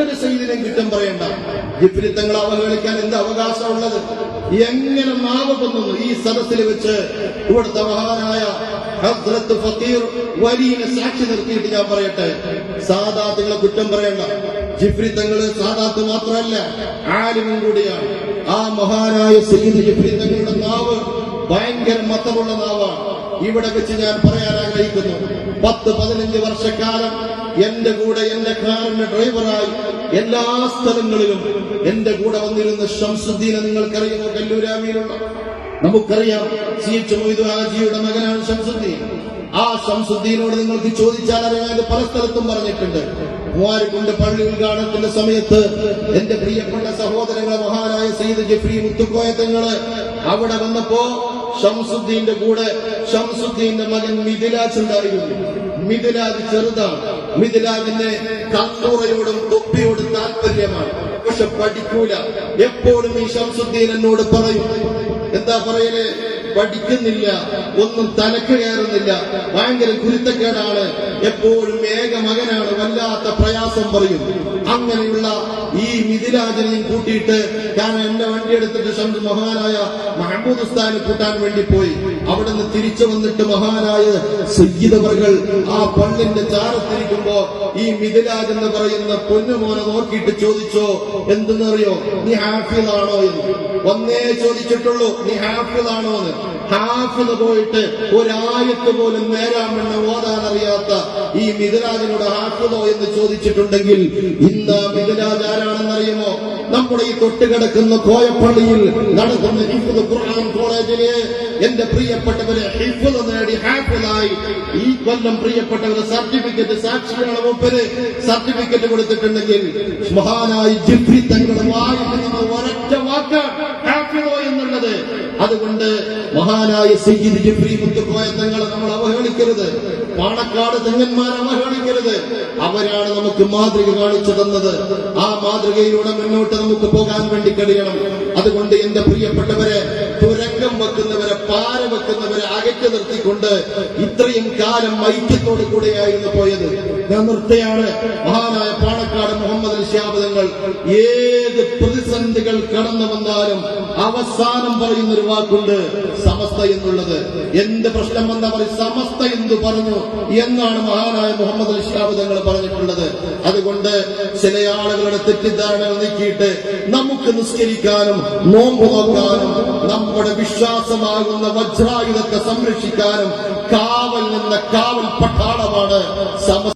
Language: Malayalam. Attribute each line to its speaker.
Speaker 1: മറ്റൊരു സൈദിനെ കുറ്റം പറയണ്ട. തങ്ങളെ അവഹേളിക്കാൻ എന്ത് അവകാശമുള്ളത്? എങ്ങനെ നാവ് കൊന്നുന്നു? ഈ സദസ്സിൽ വെച്ച് ഇവിടുത്തെ മഹാനായ ഹസ്രത്ത് ഫക്കീർ വലിയ സാക്ഷി നിർത്തിയിട്ട് ഞാൻ പറയട്ടെ. സാദാത്തുകളെ കുറ്റം പറയണ്ട. ജിഫ്രിത്തങ്ങൾ സാദാത്ത് മാത്രമല്ല ആലിമും കൂടിയാണ്. ആ മഹാനായ സയ്യിദ് ജിഫ്രിത്തങ്ങളുടെ നാവ് ഭയങ്കര മത്തമുള്ള നാവാണ്. ഇവിടെ വെച്ച് ഞാൻ പറയാൻ ആഗ്രഹിക്കുന്നു. പത്ത് പതിനഞ്ച് വർഷക്കാലം എന്റെ കൂടെ എന്റെ കാറിന്റെ ഡ്രൈവറായി എല്ലാ സ്ഥലങ്ങളിലും എന്റെ കൂടെ വന്നിരുന്ന ഷംസുദ്ദീനെ നിങ്ങൾക്കറിയുമോ? കല്ലൂരാമിയിലുള്ള നമുക്കറിയാം സി എച്ച് മൊയ്തു ഹാജിയുടെ മകനാണ് ഷംസുദ്ദീൻ ആ ഷംസുദ്ദീനോട് നിങ്ങൾക്ക് ചോദിച്ചാൽ അറിയാതെ പല സ്ഥലത്തും പറഞ്ഞിട്ടുണ്ട്. മൂവാരിക്കുണ്ട് പള്ളി ഉദ്ഘാടനത്തിന്റെ സമയത്ത് എന്റെ പ്രിയപ്പെട്ട സഹോദരങ്ങളെ മഹാനായ സയ്യിദ് ജഫ്രി മുത്തുക്കോയത്തങ്ങൾ അവിടെ വന്നപ്പോ ഷംസുദ്ദീന്റെ കൂടെ ഷംസുദ്ദീന്റെ മകൻ മിഥിലാജ് ഉണ്ടായിരുന്നു. മിഥിലാജ് ചെറുതാണ്. മിഥിലാജിന്റെ കണ്ണൂറയോടും തൊപ്പിയോടും താല്പര്യമാണ് പക്ഷെ പഠിക്കൂല. എപ്പോഴും ഈ ശംസുദ്ദീൻ എന്നോട് പറയും. എന്താ പറയൽ? പഠിക്കുന്നില്ല. ഒന്നും തലക്ക് കയറുന്നില്ല. ഭയങ്കര കുരുത്തക്കേടാണ്. എപ്പോഴും ഏക മകനാണ്. വല്ലാത്ത പ്രയാസം പറയും. അങ്ങനെയുള്ള ഈ മിഥിലാജനെയും കൂട്ടിയിട്ട് ഞാൻ എന്റെ വണ്ടി എടുത്തിട്ട് ശബ്ദ മഹാനായ മഹബൂദ് ഉസ്താനെ കൂട്ടാൻ വേണ്ടി പോയി. അവിടെ നിന്ന് തിരിച്ചു വന്നിട്ട് മഹാനായ സയ്യിദവർകൾ ആ പള്ളിന്റെ ചാരത്തിരിക്കുമ്പോ ഈ മിഥിലാജ് എന്ന് പറയുന്ന പൊന്നുമോനെ നോക്കിയിട്ട് ചോദിച്ചോ എന്തെന്നറിയോ? നീ ഹാഫിളാണോ എന്ന്? ഒന്നേ ചോദിച്ചിട്ടുള്ളൂ നീ ഹാഫിളാണോ എന്ന്? ഹാഫിൾ പോയിട്ട് ഒരായത്ത് പോലും നേരാമെന്ന് ഓതാനറിയാത്ത ഈ മിഥുരാജനോട് ഹാഫിളോ എന്ന് ചോദിച്ചിട്ടുണ്ടെങ്കിൽ ഇന്ന് മിഥുരാജ് ആരാണെന്നറിയുമോ നമ്മുടെ ഈ തൊട്ടുകിടക്കുന്ന കോയപ്പള്ളിയിൽ നടക്കുന്ന ഹിഫുദ് ഖുർആൻ കോളേജിലെ എന്റെ പ്രിയപ്പെട്ടവരെ ഹിഫുദ് നേടി ഹാപ്പിളായി ഈ കൊല്ലം പ്രിയപ്പെട്ടവരെ സർട്ടിഫിക്കറ്റ് സാക്ഷിയാണ് മുപ്പര്. സർട്ടിഫിക്കറ്റ് കൊടുത്തിട്ടുണ്ടെങ്കിൽ മഹാനായി ജിഫ്രി തങ്ങളുടെ വായുന്ന ഒരൊറ്റ വാക്ക് ഹാഫിളോ എന്നുള്ളത് അതുകൊണ്ട് മഹാനായ സയ്യിദ് ജിഫ്രി മുത്തുക്കോയ തങ്ങളെ നമ്മൾ അവഹേളിക്കരുത്. പാണക്കാട് തെങ്ങന്മാരെ അവഹേളിക്കരുത്. അവരാണ് നമുക്ക് മാതൃക കാണിച്ചു തന്നത്. ആ മാതൃകയിലൂടെ മുന്നോട്ട് നമുക്ക് പോകാൻ വേണ്ടി കഴിയണം. അതുകൊണ്ട് എന്റെ പ്രിയപ്പെട്ടവരെ തുരങ്കം വെക്കുന്നവരെ പാര വെക്കുന്നവരെ അകറ്റി നിർത്തിക്കൊണ്ട് ഇത്രയും കാലം ഐക്യത്തോടു കൂടെയായിരുന്നു പോയത്. ഞാൻ നിർത്തയാണ്. മഹാനായ പാണക്കാട് മുഹമ്മദ് ശാബദങ്ങൾ ഏത് പ്രതിസന്ധികൾ കടന്നു വന്നാലും അവസാനം പറയുന്ന ഒരു വാക്കുണ്ട്. സമസ്ത എന്നുള്ളത്. എന്ത് പ്രശ്നം വന്നാൽ സമസ്ത എന്ത് പറഞ്ഞു എന്നാണ് മഹാനായ മുഹമ്മദ് നിശാബദങ്ങൾ പറഞ്ഞിട്ടുള്ളത്. അതുകൊണ്ട് ചില ആളുകളുടെ തെറ്റിദ്ധാരണകൾ നീക്കിയിട്ട് നമുക്ക് നിസ്കരിക്കാനും നോമ്പ് നോക്കാനും നമ്മുടെ വിശ്വാസമാകുന്ന വജ്രായുധത്തെ സംരക്ഷിക്കാനും കാവൽ നിന്ന കാവൽ പട്ടാളമാണ് സമസ്ത.